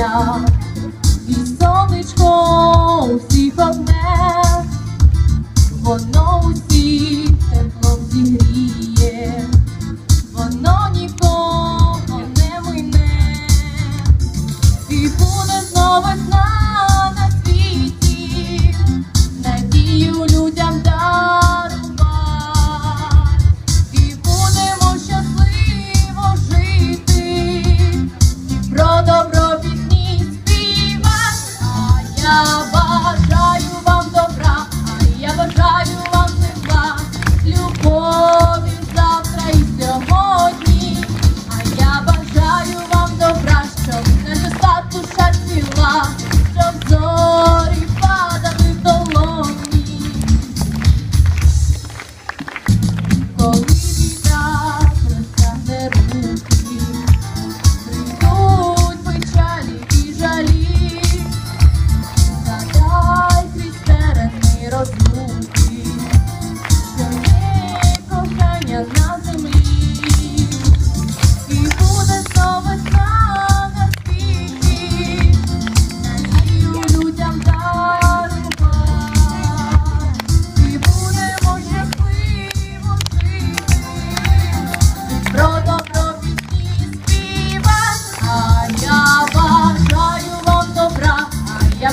життя, і сонечко у всіх одне, воно усіх тепло зігріє, воно нікого не мине, і буде знову. Ya